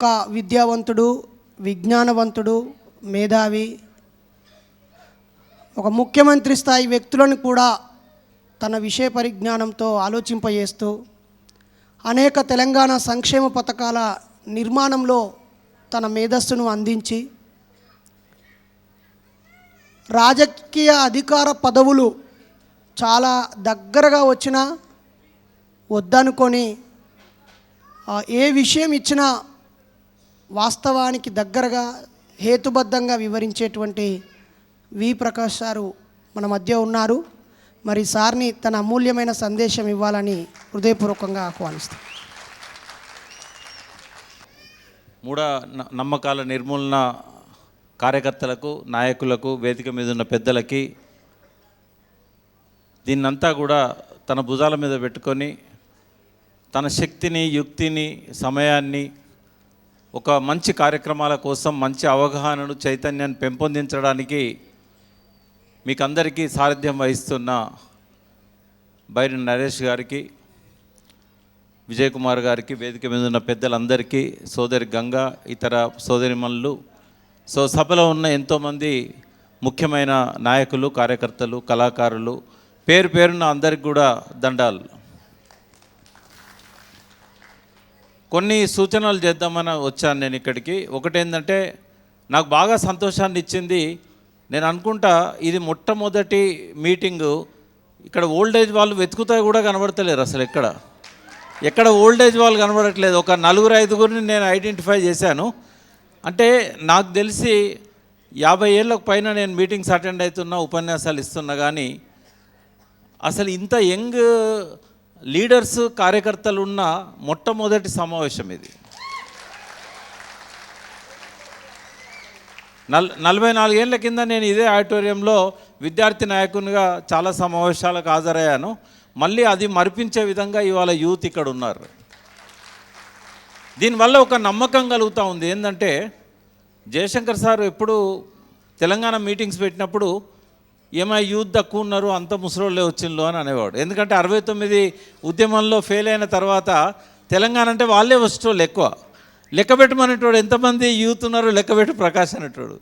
ఒక విద్యావంతుడు విజ్ఞానవంతుడు మేధావి ఒక ముఖ్యమంత్రి స్థాయి వ్యక్తులను కూడా తన విషయ పరిజ్ఞానంతో ఆలోచింపజేస్తూ అనేక తెలంగాణ సంక్షేమ పథకాల నిర్మాణంలో తన మేధస్సును అందించి రాజకీయ అధికార పదవులు చాలా దగ్గరగా వచ్చినా వద్దనుకొని ఏ విషయం ఇచ్చినా వాస్తవానికి దగ్గరగా హేతుబద్ధంగా వివరించేటువంటి వి ప్రకాష్ సారు మన మధ్య ఉన్నారు. మరి సార్ని తన అమూల్యమైన సందేశం ఇవ్వాలని హృదయపూర్వకంగా ఆహ్వానిస్తాం. మూఢ న- నమ్మకాల నిర్మూలన కార్యకర్తలకు నాయకులకు వేదిక మీద ఉన్న పెద్దలకి దీన్నంతా కూడా తన భుజాల మీద పెట్టుకొని తన శక్తిని యుక్తిని సమయాన్ని ఒక మంచి కార్యక్రమాల కోసం మంచి అవగాహనను చైతన్యాన్ని పెంపొందించడానికి మీకు అందరికీ సారథ్యం వహిస్తున్న బైరి నరేష్ గారికి విజయ్ కుమార్ గారికి వేదిక మీద ఉన్న పెద్దలందరికీ సోదరి గంగా ఇతర సోదరిమణులు సో సభలో ఉన్న ఎంతోమంది ముఖ్యమైన నాయకులు కార్యకర్తలు కళాకారులు పేరు పేరున్న అందరికి కూడా దండాలు. కొన్ని సూచనలు చేద్దామని వచ్చాను నేను ఇక్కడికి. ఒకటేంటంటే నాకు బాగా సంతోషాన్ని ఇచ్చింది నేను అనుకుంటా ఇది మొట్టమొదటి మీటింగు. ఇక్కడ ఓల్డ్ ఏజ్ వాళ్ళు వెతుకుతా కూడా కనబడతలేరు అసలు ఎక్కడ. ఎక్కడ ఓల్డ్ ఏజ్ వాళ్ళు కనబడట్లేదు. ఒక నలుగురు ఐదుగురిని నేను ఐడెంటిఫై చేశాను. అంటే నాకు తెలిసి యాభై ఏళ్ళకు పైన నేను మీటింగ్స్ అటెండ్ అవుతున్నా ఉపన్యాసాలు ఇస్తున్నా కానీ అసలు ఇంత యంగ్ లీడర్స్ కార్యకర్తలు ఉన్న మొట్టమొదటి సమావేశం ఇది. నల్ నలభై నాలుగేళ్ళ కింద నేను ఇదే ఆడిటోరియంలో విద్యార్థి నాయకునిగా చాలా సమావేశాలకు హాజరయ్యాను. మళ్ళీ అది మరిపించే విధంగా ఇవాళ యూత్ ఇక్కడ ఉన్నారు. దీనివల్ల ఒక నమ్మకం కలుగుతూ ఉంది. ఏంటంటే జయశంకర్ సార్ ఎప్పుడు తెలంగాణ మీటింగ్స్ పెట్టినప్పుడు ఏమై యూత్ తక్కువ ఉన్నారు అంత ముసలోళ్ళే వచ్చిండ్రు అని అనేవాడు. ఎందుకంటే అరవై తొమ్మిది ఉద్యమంలో ఫెయిల్ అయిన తర్వాత తెలంగాణ అంటే వాళ్ళే వచ్చేటోళ్ళు ఎక్కువ. లెక్క పెట్టమనేటోడు ఎంతమంది యూత్ ఉన్నారో లెక్క పెట్టి ప్రకాష్ అనేటోడు.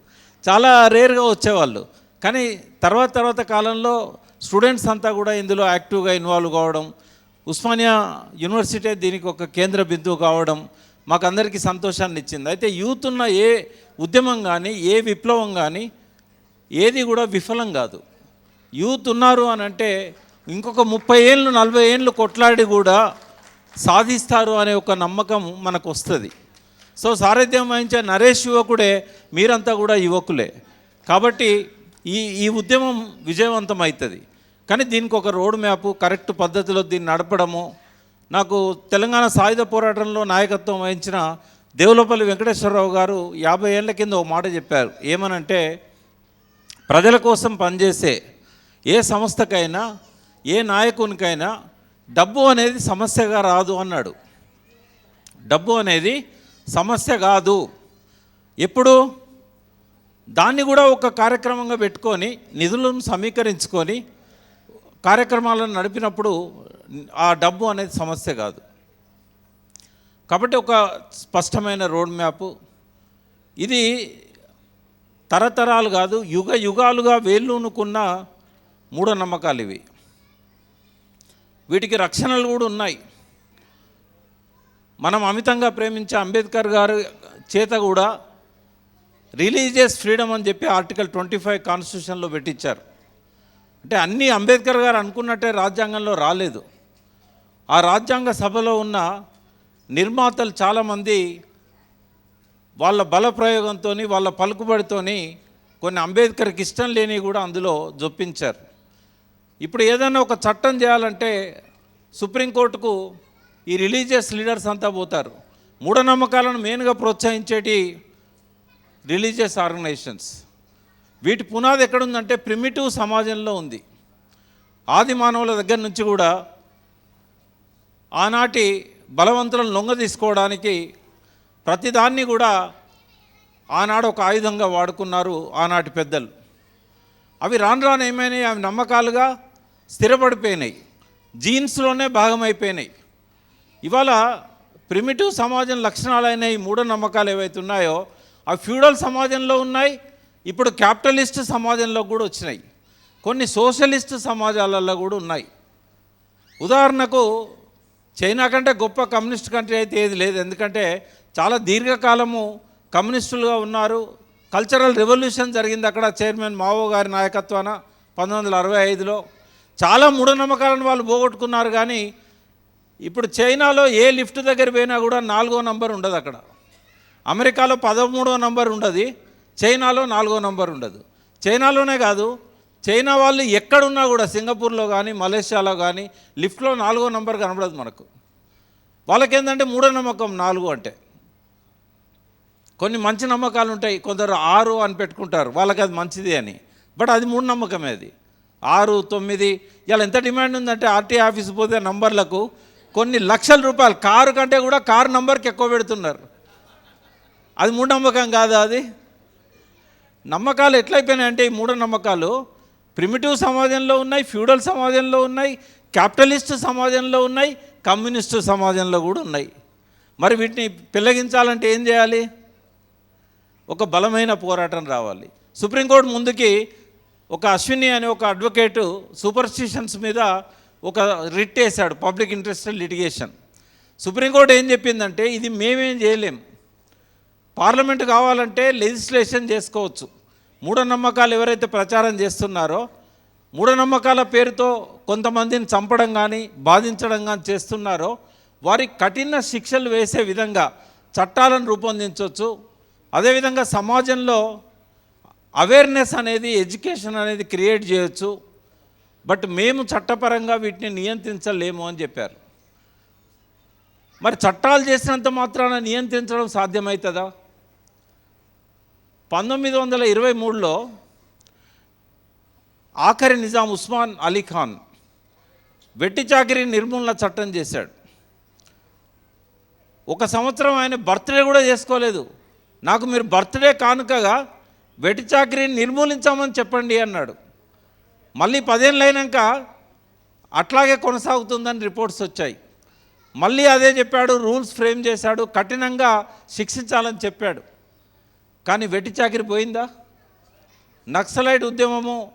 చాలా రేర్గా వచ్చేవాళ్ళు. కానీ తర్వాత తర్వాత కాలంలో స్టూడెంట్స్ అంతా కూడా ఇందులో యాక్టివ్గా ఇన్వాల్వ్ కావడం ఉస్మానియా యూనివర్సిటీ దీనికి ఒక కేంద్ర బిందువు కావడం మాకందరికీ సంతోషాన్ని ఇచ్చింది. అయితే యూత్ ఉన్న ఏ ఉద్యమం కానీ ఏ విప్లవం కానీ ఏది కూడా విఫలం కాదు. యూత్ ఉన్నారు అని అంటే ఇంకొక ముప్పై ఏళ్ళు నలభై ఏళ్ళు కొట్లాడి కూడా సాధిస్తారు అనే ఒక నమ్మకం మనకు వస్తుంది. సో సారథ్యం వహించే నరేష్ యువకుడే మీరంతా కూడా యువకులే. కాబట్టి ఈ ఈ ఉద్యమం విజయవంతం అవుతుంది కానీ దీనికి ఒక రోడ్ మ్యాప్ కరెక్ట్ పద్ధతిలో దీన్ని నడపడము నాకు తెలంగాణ సాయుధ పోరాటంలో నాయకత్వం వహించిన దేవులపల్లి వెంకటేశ్వరరావు గారు యాభై ఏళ్ళ కింద ఒక మాట చెప్పారు. ఏమనంటే ప్రజల కోసం పనిచేసే ఏ సంస్థకైనా ఏ నాయకునికైనా డబ్బు అనేది సమస్యగా రాదు అన్నాడు. డబ్బు అనేది సమస్య కాదు. ఎప్పుడు? దాన్ని కూడా ఒక కార్యక్రమంగా పెట్టుకొని నిధులను సమీకరించుకొని కార్యక్రమాలను నడిపినప్పుడు ఆ డబ్బు అనేది సమస్య కాదు. కాబట్టి ఒక స్పష్టమైన రోడ్ మ్యాప్. ఇది తరతరాలు కాదు యుగ యుగాలుగా వేళ్ళూనుకున్న మూఢనమ్మకాలు ఇవి. వీటికి రక్షణలు కూడా ఉన్నాయి. మనం అమితంగా ప్రేమించే అంబేద్కర్ గారు చేత కూడా రిలీజియస్ ఫ్రీడమ్ అని చెప్పి ఆర్టికల్ ట్వంటీ ఫైవ్ కాన్స్టిట్యూషన్లో పెట్టించారు. అంటే అన్నీ అంబేద్కర్ గారు అనుకున్నట్టే రాజ్యాంగంలో రాలేదు. ఆ రాజ్యాంగ సభలో ఉన్న నిర్మాతలు చాలామంది వాళ్ళ బలప్రయోగంతో వాళ్ళ పలుకుబడితోని కొన్ని అంబేద్కర్కి ఇష్టం లేని కూడా అందులో జొప్పించారు. ఇప్పుడు ఏదైనా ఒక చట్టం చేయాలంటే సుప్రీంకోర్టుకు ఈ రిలీజియస్ లీడర్స్ అంతా పోతారు. మూఢనమ్మకాలను మెయిన్గా ప్రోత్సహించేటి రిలీజియస్ ఆర్గనైజేషన్స్. వీటి పునాది ఎక్కడుందంటే ప్రిమిటివ్ సమాజంలో ఉంది. ఆది మానవుల దగ్గర నుంచి కూడా ఆనాటి బలవంతులను లొంగ తీసుకోవడానికి ప్రతిదాన్ని కూడా ఆనాడు ఒక ఆయుధంగా వాడుకున్నారు ఆనాటి పెద్దలు. అవి రాను రాను ఏమైనాయి? అవి నమ్మకాలుగా స్థిరపడిపోయినాయి. జీన్స్లోనే భాగమైపోయినాయి. ఇవాళ ప్రిమిటివ్ సమాజం లక్షణాలైన ఈ మూఢనమ్మకాలు ఏవైతే ఉన్నాయో అవి ఫ్యూడల్ సమాజంలో ఉన్నాయి. ఇప్పుడు క్యాపిటలిస్ట్ సమాజంలో కూడా వచ్చినాయి. కొన్ని సోషలిస్ట్ సమాజాలలో కూడా ఉన్నాయి. ఉదాహరణకు చైనా కంటే గొప్ప కమ్యూనిస్ట్ కంట్రీ అయితే ఏది లేదు. ఎందుకంటే చాలా దీర్ఘకాలము కమ్యూనిస్టులుగా ఉన్నారు. కల్చరల్ రెవల్యూషన్ జరిగింది అక్కడ చైర్మన్ మావో గారి నాయకత్వాన పంతొమ్మిది వందల అరవై ఐదులో. చాలా మూఢనమ్మకాలను వాళ్ళు పోగొట్టుకున్నారు కానీ ఇప్పుడు చైనాలో ఏ లిఫ్ట్ దగ్గర పోయినా కూడా నాలుగో నంబర్ ఉండదు అక్కడ. అమెరికాలో పదమూడో నంబర్ ఉండదు చైనాలో నాలుగో నంబర్ ఉండదు. చైనాలోనే కాదు చైనా వాళ్ళు ఎక్కడున్నా కూడా సింగపూర్లో కానీ మలేషియాలో కానీ లిఫ్ట్లో నాలుగో నంబర్ కనబడదు మనకు. వాళ్ళకేంటంటే మూడో నమ్మకం నాలుగు అంటే. కొన్ని మంచి నమ్మకాలు ఉంటాయి కొందరు ఆరు అని పెట్టుకుంటారు వాళ్ళకి అది మంచిది అని. బట్ అది మూడు నమ్మకమే అది. ఆరు తొమ్మిది ఇలా ఎంత డిమాండ్ ఉందంటే ఆర్టీ ఆఫీస్ పోతే నంబర్లకు కొన్ని లక్షల రూపాయలు కారు కంటే కూడా కారు నంబర్కి ఎక్కువ పెడుతున్నారు. అది మూఢనమ్మకం కాదా అది? నమ్మకాలు ఎట్లయిపోయినాయంటే ఈ మూఢ నమ్మకాలు ప్రిమిటివ్ సమాజంలో ఉన్నాయి ఫ్యూడల్ సమాజంలో ఉన్నాయి క్యాపిటలిస్ట్ సమాజంలో ఉన్నాయి కమ్యూనిస్టు సమాజంలో కూడా ఉన్నాయి. మరి వీటిని పిల్లగించాలంటే ఏం చేయాలి? ఒక బలమైన పోరాటం రావాలి. సుప్రీంకోర్టు ముందుకి ఒక అశ్విని అనే ఒక అడ్వకేటు సూపర్స్టిషన్స్ మీద ఒక రిట్ వేశాడు పబ్లిక్ ఇంట్రెస్ట్ లిటిగేషన్. సుప్రీంకోర్టు ఏం చెప్పిందంటే ఇది మేమేం చేయలేం. పార్లమెంట్ కావాలంటే లెజిస్లేషన్ చేసుకోవచ్చు. మూఢనమ్మకాలు ఎవరైతే ప్రచారం చేస్తున్నారో మూఢనమ్మకాల పేరుతో కొంతమందిని చంపడం కానీ బాధించడం కానీ చేస్తున్నారో వారికి కఠిన శిక్షలు వేసే విధంగా చట్టాలను రూపొందించవచ్చు. అదేవిధంగా సమాజంలో అవేర్నెస్ అనేది ఎడ్యుకేషన్ అనేది క్రియేట్ చేయొచ్చు. బట్ మేము చట్టపరంగా వీటిని నియంత్రించలేము అని చెప్పారు. మరి చట్టాలు చేసినంత మాత్రాన నియంత్రించడం సాధ్యమవుతుందా పంతొమ్మిది వందల ఇరవై మూడులో ఆఖరి నిజాం ఉస్మాన్ అలీ ఖాన్ వెట్టి చాకిరీ నిర్మూలన చట్టం చేశాడు. ఒక సంవత్సరం ఆయన బర్త్డే కూడా చేసుకోలేదు. నాకు మీరు బర్త్డే కానుకగా వెట్టి చాకిరీని నిర్మూలించామని చెప్పండి అన్నాడు. మళ్ళీ పదేళ్ళు అయినాక అట్లాగే కొనసాగుతుందని రిపోర్ట్స్ వచ్చాయి. మళ్ళీ అదే చెప్పాడు రూల్స్ ఫ్రేమ్ చేశాడు కఠినంగా శిక్షించాలని చెప్పాడు. కానీ వెట్టి చాకిరి పోయిందా? నక్సలైట్ ఉద్యమము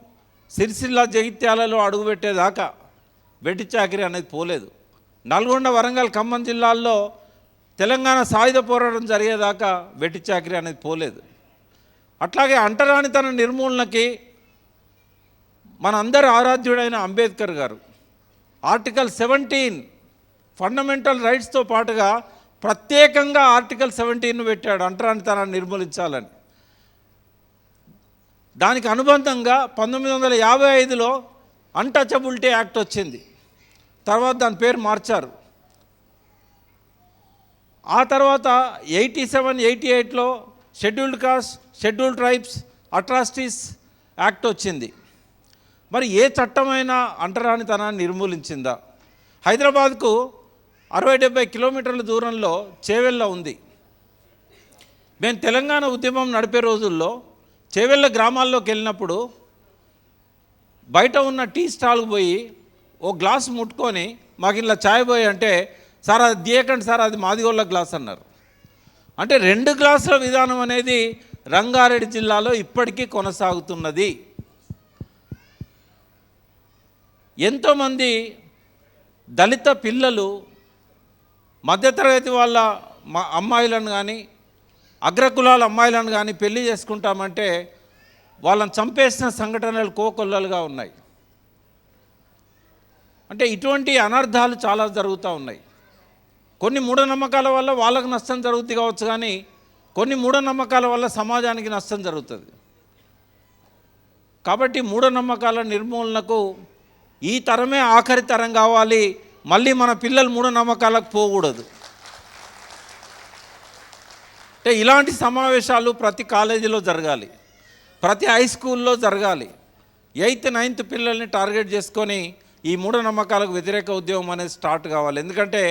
సిరిసిల్ల జగిత్యాలలో అడుగుపెట్టేదాకా వెట్టి చాకిరి అనేది పోలేదు. నల్గొండ వరంగల్ ఖమ్మం జిల్లాల్లో తెలంగాణ సాయుధ పోరాటం జరిగేదాకా వెట్టి చాకరీ అనేది పోలేదు. అట్లాగే అంటరానితన నిర్మూలనకి మనందరి ఆరాధ్యుడైన అంబేద్కర్ గారు ఆర్టికల్ సెవెంటీన్ ఫండమెంటల్ రైట్స్తో పాటుగా ప్రత్యేకంగా ఆర్టికల్ సెవెంటీన్ పెట్టాడు అంటరానితనాన్ని నిర్మూలించాలని. దానికి అనుబంధంగా పంతొమ్మిది వందల యాభై ఐదులో అన్టచబిలిటీ యాక్ట్ వచ్చింది. తర్వాత దాని పేరు మార్చారు. ఆ తర్వాత ఎయిటీ సెవెన్ ఎయిటీ ఎయిట్లో scheduled caste scheduled tribes atrocities act వచ్చింది. మరి ఏ చట్టమైనా అంటరానితనాన్ని నిర్మూలించిందా? హైదరాబాద్కు అరవై డెబ్బై కిలోమీటర్ల దూరంలో చేవెళ్ళ ఉంది. మేము తెలంగాణ ఉద్యమం నడిపే రోజుల్లో చేవెళ్ళ గ్రామాల్లోకి వెళ్ళినప్పుడు బయట ఉన్న టీ స్టాల్కి పోయి ఓ గ్లాస్ ముట్టుకొని మాకు ఇలా ఛాయ్ పోయి అంటే సార్ అది తీయకండి సార్ అది మాదిగోళ్ళ గ్లాస్ అన్నారు. అంటే రెండు గ్లాసుల విధానం అనేది రంగారెడ్డి జిల్లాలో ఇప్పటికీ కొనసాగుతున్నది. ఎంతోమంది దళిత పిల్లలు మధ్యతరగతి వాళ్ళ మా అమ్మాయిలను కానీ అగ్రకులాల అమ్మాయిలను కానీ పెళ్ళి చేసుకుంటామంటే వాళ్ళని చంపేసిన సంఘటనలు కోకొల్లలుగా ఉన్నాయి. అంటే ఇటువంటి అనర్థాలు చాలా జరుగుతూ ఉన్నాయి. కొన్ని మూఢనమ్మకాల వల్ల వాళ్ళకు నష్టం జరుగుతుంది కావచ్చు కానీ కొన్ని మూఢనమ్మకాల వల్ల సమాజానికి నష్టం జరుగుతుంది. కాబట్టి మూఢనమ్మకాల నిర్మూలనకు ఈ తరమే ఆఖరి తరం కావాలి. మళ్ళీ మన పిల్లలు మూఢనమ్మకాలకు పోకూడదు. అంటే ఇలాంటి సమావేశాలు ప్రతి కాలేజీలో జరగాలి. ప్రతి హై స్కూల్లో జరగాలి. ఎయిత్ నైన్త్ పిల్లల్ని టార్గెట్ చేసుకొని ఈ మూఢనమ్మకాలకు వ్యతిరేక ఉద్యమం అనేది స్టార్ట్ కావాలి. ఎందుకంటే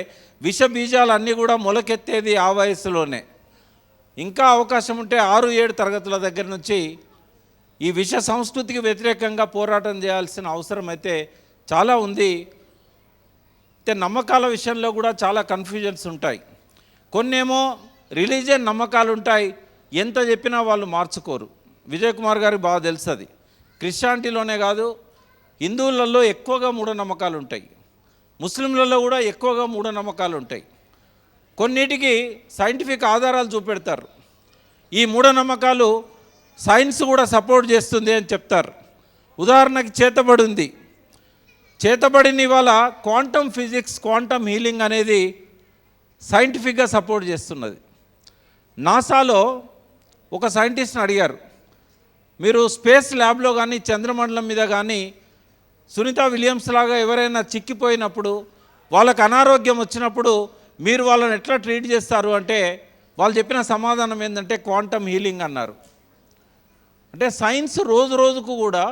విష బీజాలు అన్నీ కూడా మొలకెత్తేది ఆ వయస్సులోనే. ఇంకా అవకాశం ఉంటే ఆరు ఏడు తరగతుల దగ్గర నుంచి ఈ విష సంస్కృతికి వ్యతిరేకంగా పోరాటం చేయాల్సిన అవసరం అయితే చాలా ఉంది. అయితే నమ్మకాల విషయంలో కూడా చాలా కన్ఫ్యూజన్స్ ఉంటాయి. కొన్నేమో రిలీజియన్ నమ్మకాలు ఉంటాయి. ఎంత చెప్పినా వాళ్ళు మార్చుకోరు. విజయ్ కుమార్ గారికి బాగా తెలుసు అది క్రిస్టియానిటీలోనే కాదు హిందువులలో ఎక్కువగా మూఢనమ్మకాలు ఉంటాయి ముస్లింలలో కూడా ఎక్కువగా మూఢనమ్మకాలు ఉంటాయి కొన్నిటికి సైంటిఫిక్ ఆధారాలు చూపెడతారు. ఈ మూఢనమ్మకాలు సైన్స్ కూడా సపోర్ట్ చేస్తుంది అని చెప్తారు. ఉదాహరణకి చేతబడి ఉంది చేతబడిని ఇవాళ క్వాంటమ్ ఫిజిక్స్ క్వాంటమ్ హీలింగ్ అనేది సైంటిఫిక్గా సపోర్ట్ చేస్తున్నది. నాసాలో ఒక సైంటిస్ట్ని అడిగారు. మీరు స్పేస్ ల్యాబ్లో కానీ చంద్రమండలం మీద కానీ సునీత విలియమ్స్ లాగా ఎవరైనా చిక్కిపోయినప్పుడు వాళ్ళకు అనారోగ్యం వచ్చినప్పుడు మీరు వాళ్ళని ఎట్లా ట్రీట్ చేస్తారు అంటే వాళ్ళు చెప్పిన సమాధానం ఏంటంటే క్వాంటమ్ హీలింగ్ అన్నారు. అంటే సైన్స్ రోజు రోజుకు కూడా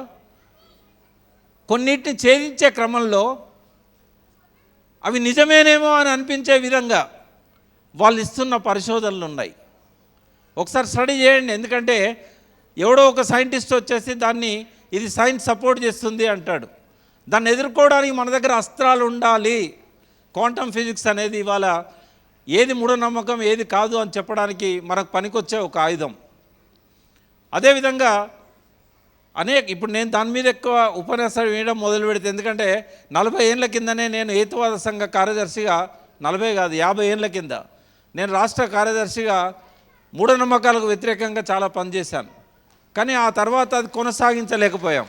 కొన్నిటిని ఛేదించే క్రమంలో అవి నిజమేనేమో అని అనిపించే విధంగా వాళ్ళు ఇస్తున్న పరిశోధనలు ఉన్నాయి. ఒకసారి స్టడీ చేయండి ఎందుకంటే ఎవడో ఒక సైంటిస్ట్ వచ్చేసి దాన్ని ఇది సైన్స్ సపోర్ట్ చేస్తుంది అంటాడు. దాన్ని ఎదుర్కోవడానికి మన దగ్గర అస్త్రాలు ఉండాలి. క్వాంటమ్ ఫిజిక్స్ అనేది ఇవాళ ఏది మూఢనమ్మకం ఏది కాదు అని చెప్పడానికి మనకు పనికొచ్చే ఒక ఆయుధం. అదేవిధంగా అనేక ఇప్పుడు నేను దాని మీద ఎక్కువ ఉపన్యాసాలు వేయడం మొదలు పెడితే ఎందుకంటే నలభై ఏళ్ళ కిందనే నేను హేతువాద సంఘ కార్యదర్శిగా నలభై కాదు యాభై ఏళ్ళ కింద నేను రాష్ట్ర కార్యదర్శిగా మూఢనమ్మకాలకు వ్యతిరేకంగా చాలా పనిచేశాను. కానీ ఆ తర్వాత అది కొనసాగించలేకపోయాం.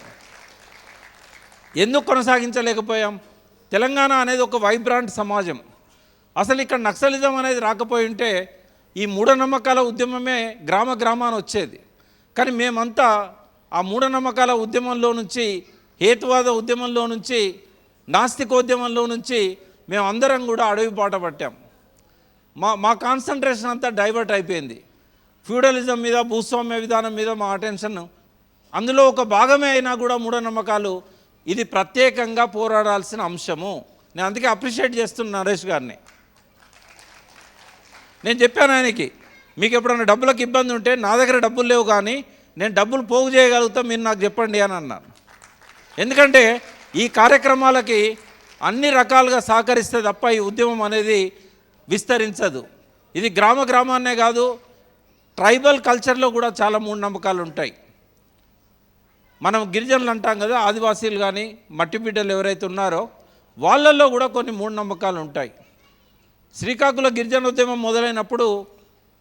ఎందుకు కొనసాగించలేకపోయాం? తెలంగాణ అనేది ఒక వైబ్రాంట్ సమాజం. అసలు ఇక్కడ నక్సలిజం అనేది రాకపోయి ఉంటే ఈ మూఢనమ్మకాల ఉద్యమమే గ్రామ గ్రామాన వచ్చేది. కానీ మేమంతా ఆ మూఢనమ్మకాల ఉద్యమంలో నుంచి హేతువాద ఉద్యమంలో నుంచి నాస్తికోద్యమంలో నుంచి మేమందరం కూడా అడవి పాట పట్టాం. మా మా కాన్సన్ట్రేషన్ అంతా డైవర్ట్ అయిపోయింది. ఫ్యూడలిజం మీద భూస్వామ్య విధానం మీద మా అటెన్షన్. అందులో ఒక భాగమే అయినా కూడా మూఢనమ్మకాలు ఇది ప్రత్యేకంగా పోరాడాల్సిన అంశము. నేను అందుకే అప్రిషియేట్ చేస్తున్నా నరేష్ గారిని. నేను చెప్పాను ఆయనకి మీకు ఎప్పుడైనా డబ్బులకు ఇబ్బంది ఉంటే నా దగ్గర డబ్బులు లేవు కానీ నేను డబ్బులు పోగు చేయగలుగుతా మీరు నాకు చెప్పండి అని అన్నాను ఎందుకంటే ఈ కార్యక్రమాలకి అన్ని రకాలుగా సహకరిస్తే తప్ప ఈ ఉద్యమం అనేది విస్తరించదు. ఇది గ్రామ గ్రామాన్నే కాదు ట్రైబల్ కల్చర్లో కూడా చాలా మూఢనమ్మకాలు ఉంటాయి. మనం గిరిజనులు అంటాం కదా ఆదివాసీలు కానీ మట్టి బిడ్డలు ఎవరైతే ఉన్నారో వాళ్ళల్లో కూడా కొన్ని మూఢనమ్మకాలు ఉంటాయి. శ్రీకాకుళ గిరిజన ఉద్యమం మొదలైనప్పుడు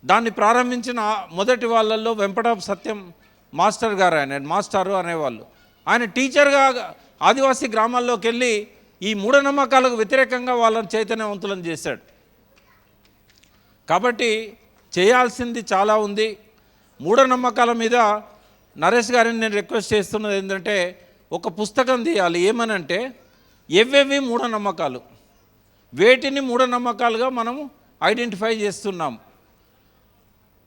దాన్ని ప్రారంభించిన మొదటి వాళ్ళల్లో వెంపటాపు సత్యం మాస్టర్ గారు ఆయన మాస్టారు అనేవాళ్ళు. ఆయన టీచర్గా ఆదివాసీ గ్రామాల్లోకి వెళ్ళి ఈ మూఢనమ్మకాలకు వ్యతిరేకంగా వాళ్ళని చైతన్యవంతులను చేశాడు. కాబట్టి చేయాల్సింది చాలా ఉంది. మూఢనమ్మకాల మీద నరేష్ గారిని నేను రిక్వెస్ట్ చేస్తున్నది ఏంటంటే ఒక పుస్తకం తీయాలి. ఏమనంటే ఎవేవి మూఢనమ్మకాలు. వేటిని మూఢనమ్మకాలుగా మనము ఐడెంటిఫై చేస్తున్నాం.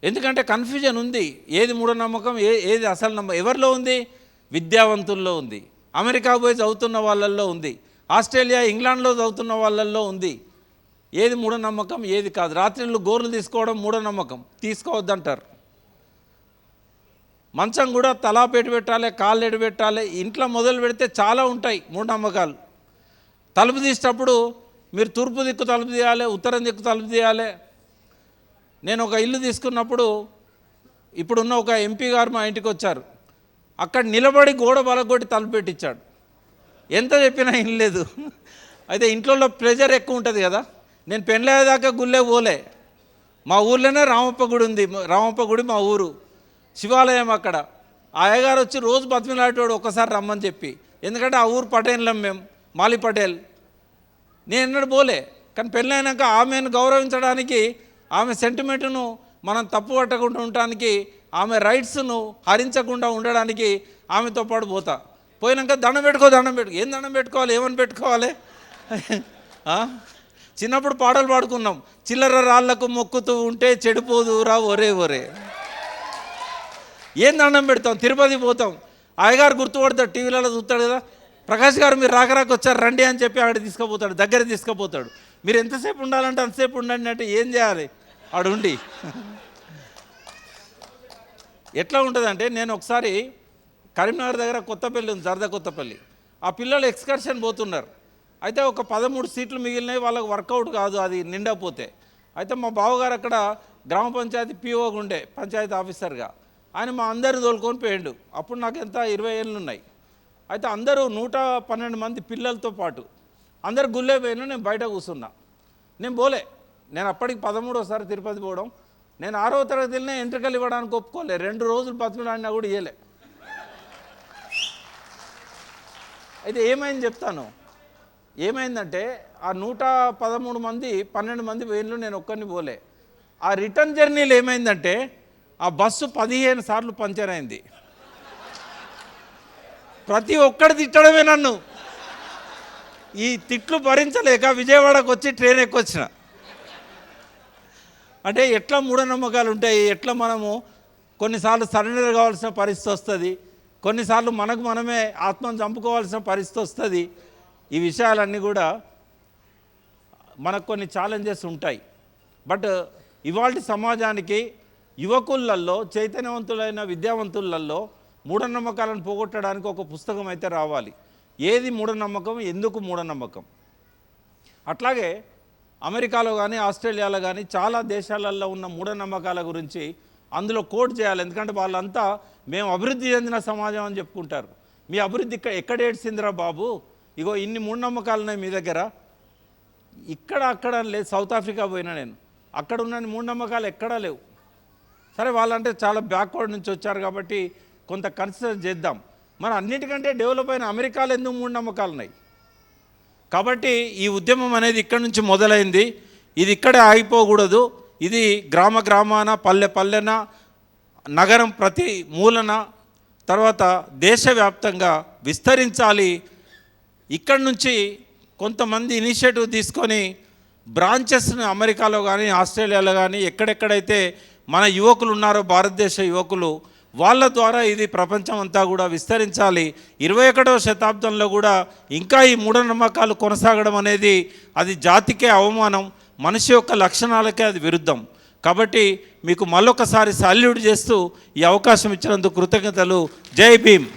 ఎందుకంటే కన్ఫ్యూజన్ ఉంది. ఏది మూఢనమ్మకం ఏ ఏది అసలు నమ్మకం ఎవరిలో ఉంది? విద్యావంతుల్లో ఉంది. అమెరికా పోయి చదువుతున్న వాళ్ళల్లో ఉంది. ఆస్ట్రేలియా ఇంగ్లాండ్లో చదువుతున్న వాళ్ళల్లో ఉంది. ఏది మూఢనమ్మకం ఏది కాదు. రాత్రిళ్ళు గోర్లు తీసుకోవడం మూఢనమ్మకం. తీసుకోవద్దంటారు. మంచం కూడా తలా పెట్టి పెట్టాలి కాళ్ళు ఎడి పెట్టాలి ఇంట్లో మొదలు పెడితే చాలా ఉంటాయి మూఢనమ్మకాలు. తలుపు తీసేటప్పుడు మీరు తూర్పు దిక్కు తలుపు తీయాలి ఉత్తరం దిక్కు తలుపు తీయాలి. నేను ఒక ఇల్లు తీసుకున్నప్పుడు ఇప్పుడున్న ఒక ఎంపీ గారు మా ఇంటికి వచ్చారు. అక్కడ నిలబడి గోడ బలగొట్టి తలుపు పెట్టించాడు. ఎంత చెప్పినా ఏం లేదు. అయితే ఇంట్లో ప్రెజర్ ఎక్కువ ఉంటుంది కదా. నేను పెళ్ళయ్యేదాకా గుళ్ళే పోలే. మా ఊర్లోనే రామప్ప గుడి ఉంది. రామప్ప గుడి మా ఊరు. శివాలయం అక్కడ. ఆ అయ్యగారు వచ్చి రోజు బతిమిలాటోడు ఒక్కసారి రమ్మని చెప్పి. ఎందుకంటే ఆ ఊరు పటేన్లం మేము మాలి పటేల్. నేను ఎన్నడూ పోలే కానీ పెళ్ళైనాక ఆమెను గౌరవించడానికి ఆమె సెంటిమెంట్ను మనం తప్పు పట్టకుండా ఉండటానికి ఆమె రైట్స్ను హరించకుండా ఉండడానికి ఆమెతో పాటు పోతా. పోయినాక దండం పెట్టుకో దండం పెట్టుకో. ఏం దండం పెట్టుకోవాలి ఏమని పెట్టుకోవాలి? చిన్నప్పుడు పాటలు పాడుకున్నాం. చిల్లర రాళ్ళకు మొక్కుతూ ఉంటే చెడిపోదురా ఒరే ఒరే. ఏం దండం పెడతాం? తిరుపతి పోతాం. అయ్యగారు గుర్తుపడతాడు టీవీలలో చూస్తాడు కదా. ప్రకాష్ గారు మీరు రాకరాకు వచ్చారు రండి అని చెప్పి ఆవిడ తీసుకుపోతాడు దగ్గర తీసుకుపోతాడు. మీరు ఎంతసేపు ఉండాలంటే అంతసేపు ఉండండి అంటే ఏం చేయాలి? ఆడు ఉండి. ఎట్లా ఉంటుందంటే నేను ఒకసారి కరీంనగర్ దగ్గర కొత్తపల్లి ఉంది జరద కొత్తపల్లి. ఆ పిల్లలు ఎక్స్కర్షన్ పోతున్నారు. అయితే ఒక పదమూడు సీట్లు మిగిలినవి వాళ్ళకి వర్కౌట్ కాదు అది నిండపోతే. అయితే మా బావగారు అక్కడ గ్రామ పంచాయతీ పిఓగా ఉండే పంచాయతీ ఆఫీసర్గా. ఆయన మా అందరిని తోలుకొని పోయిండు. అప్పుడు నాకు ఎంత ఇరవై ఏళ్ళు ఉన్నాయి. అయితే అందరూ నూట పన్నెండు మంది పిల్లలతో పాటు అందరు గుళ్ళే పోయినా నేను బయట కూర్చున్నా. నేను పోలే. నేను అప్పటికి పదమూడోసారి తిరుపతి పోవడం. నేను ఆరో తరగతిలోనే ఎంట్రికలు ఇవ్వడానికి ఒప్పుకోలే. రెండు రోజులు బతుకులాడినా కూడా ఇవ్వలే అయితే ఏమైంది చెప్తాను. ఏమైందంటే ఆ నూట పదమూడు మంది పన్నెండు మంది పోయిన్లు నేను ఒక్కరిని పోలే. ఆ రిటర్న్ జర్నీలు ఏమైందంటే ఆ బస్సు పదిహేను సార్లు పంచర్ అయింది. ప్రతి ఒక్కడు తిట్టడమే నన్ను. ఈ తిట్లు భరించలేక విజయవాడకు వచ్చి ట్రైన్ ఎక్కొచ్చిన. అంటే ఎట్లా మూఢనమ్మకాలు ఉంటాయి ఎట్లా మనము కొన్నిసార్లు సరెండర్ కావాల్సిన పరిస్థితి వస్తుంది కొన్నిసార్లు మనకు మనమే ఆత్మను చంపుకోవాల్సిన పరిస్థితి వస్తుంది. ఈ విషయాలన్నీ కూడా మనకు కొన్ని ఛాలెంజెస్ ఉంటాయి. బట్ ఇవాళ సమాజానికి యువకులల్లో చైతన్యవంతులైన విద్యావంతులల్లో మూఢనమ్మకాలను పోగొట్టడానికి ఒక పుస్తకం అయితే రావాలి. ఏది మూఢనమ్మకం? ఎందుకు మూఢనమ్మకం? అట్లాగే అమెరికాలో కానీ ఆస్ట్రేలియాలో కానీ చాలా దేశాలలో ఉన్న మూఢనమ్మకాల గురించి అందులో కోట్ చేయాలి. ఎందుకంటే వాళ్ళంతా మేము అభివృద్ధి చెందిన సమాజం అని చెప్పుకుంటారు. మీ అభివృద్ధి ఇక్కడ ఎక్కడ ఏడ్చిందిరా బాబు? ఇగో ఇన్ని మూఢనమ్మకాలు ఉన్నాయి మీ దగ్గర. ఇక్కడ అక్కడ లేదు సౌత్ ఆఫ్రికా పోయినా నేను. అక్కడ ఉన్న మూఢనమ్మకాలు ఎక్కడా లేవు. సరే వాళ్ళంటే చాలా బ్యాక్వర్డ్ నుంచి వచ్చారు కాబట్టి కొంత కన్సిడర్ చేద్దాం. మరి అన్నిటికంటే డెవలప్ అయిన అమెరికాలో ఎందుకు మూఢనమ్మకాలు ఉన్నాయి? కాబట్టి ఈ ఉద్యమం అనేది ఇక్కడి నుంచి మొదలైంది. ఇది ఇక్కడే ఆగిపోకూడదు. ఇది గ్రామ గ్రామాన పల్లె పల్లెన నగరం ప్రతి మూలన తర్వాత దేశవ్యాప్తంగా విస్తరించాలి. ఇక్కడి నుంచి కొంతమంది ఇనిషియేటివ్ తీసుకొని బ్రాంచెస్ను అమెరికాలో కానీ ఆస్ట్రేలియాలో కానీ ఎక్కడెక్కడైతే మన యువకులు ఉన్నారో భారతదేశ యువకులు వాళ్ళ ద్వారా ఇది ప్రపంచం అంతా కూడా విస్తరించాలి. ఇరవై ఒకటవ శతాబ్దంలో కూడా ఇంకా ఈ మూఢనమ్మకాలు కొనసాగడం అనేది అది జాతికే అవమానం మనిషి యొక్క లక్షణాలకే అది విరుద్ధం. కాబట్టి మీకు మళ్ళొకసారి సాల్యూట్ చేస్తూ ఈ అవకాశం ఇచ్చినందుకు కృతజ్ఞతలు. జై భీమ్!